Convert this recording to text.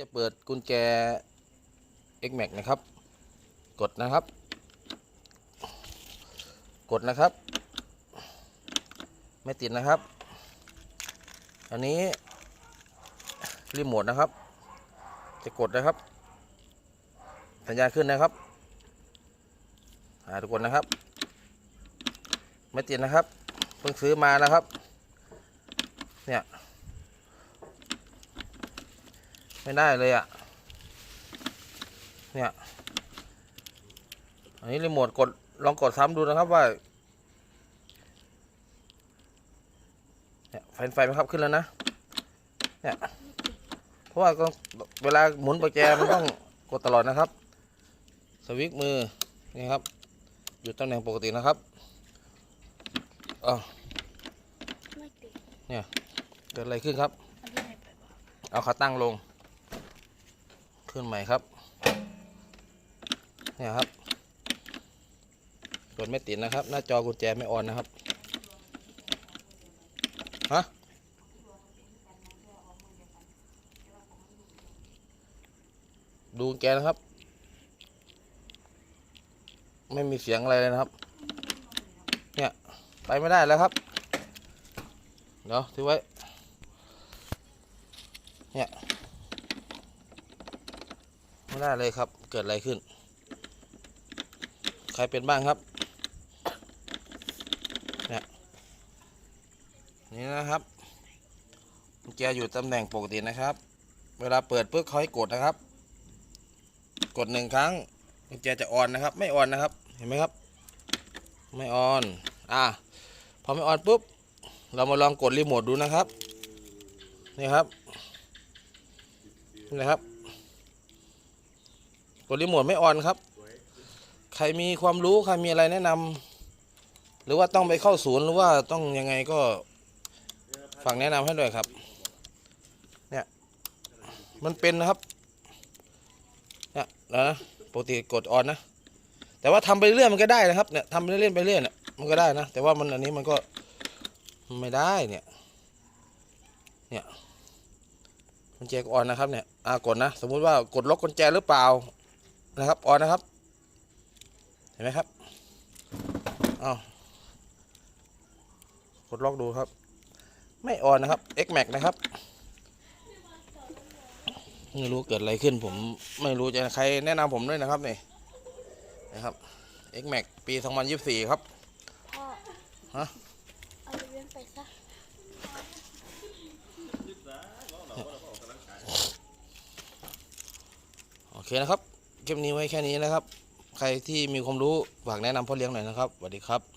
จะเปิดกุญแจ X Max นะครับ กดนะครับ กดนะครับ ไม่ติดนะครับ อันนี้รีโมทนะครับ จะกดนะครับ สัญญาณขึ้นนะครับอ่าทุกคนนะครับ ไม่ติดนะครับ เพิ่งซื้อมานะครับ เนี่ย ไม่ได้เลยอะ่ะ เนี่ย อันนี้รีโมทกด ลองกดซ้ำดูนะครับว่า เนี่ยไฟไฟไหมครับขึ้นแล้วนะ เนี่ย เพราะว่าเวลาหมุนประแจมันต้องกดตลอดนะครับ สวิตมือ นี่ครับ อยู่ตำแหน่งปกตินะครับอ๋อไม่ติดเกิดอะไรขึ้นครับ เอาขาตั้งลง ขึ้นใหม่ครับ เนี่ยครับกดไม่ติดนะครับ หน้าจอกุญแจไม่ออนนะครับ ฮะ ดูแกนะครับ ไม่มีเสียงอะไรเลยนะครับ เนี่ย ไปไม่ได้แล้วครับ เดี๋ยวถือไว้ ไม่ได้เลยครับ เกิดอะไรขึ้น ใครเป็นบ้างครับเนี่ยนี่นะครับกุญแจอยู่ตำแหน่งปกตินะครับ เวลาเปิดปุ๊บเขาให้กดนะครับ กดหนึ่งครั้งกุญแจจะออนนะครับ ไม่ออนนะครับ เห็นไหมครับ ไม่ออน อะพอไม่ออนปุ๊บ เรามาลองกดรีโมทดูนะครับ นี่ครับนี่นะครับ กดรีโมทไม่อ่อนครับ ใครมีความรู้ใครมีอะไรแนะนำหรือว่าต้องไปเข้าศูนย์หรือว่าต้องยังไงก็ฝากแนะนำให้ด้วยครับ เนี่ย มันเป็นนะครับ เนี่ยนะปกติกดออนนะ แต่ว่าทำไปเรื่อยมันก็ได้นะครับ เนี่ยทำไปเรื่อยไปเรื่อยเนี่ยมันก็ได้นะ แต่ว่ามันอันนี้มันก็ไม่ได้เนี่ย เนี่ยกุญแจก็ออนนะครับเนี่ย อ่ากดนะ สมมุติว่ากดล็อกกุญแจหรือเปล่า นะครับออนนะครับ เห็นไหมครับอ้าวกดล็อกดูครับ ไม่ออนนะครับ X Max นะครับไม่รู้เกิดอะไรขึ้นผมไม่รู้จะใครแนะนำผมด้วยนะครับนี่นะครับ X Max ปี 2024 ครับพ่อฮะโอเคนะครับ คลิปนี้ไว้แค่นี้นะครับ ใครที่มีความรู้ฝากแนะนำพ่อเลี้ยงหน่อยนะครับสวัสดีครับ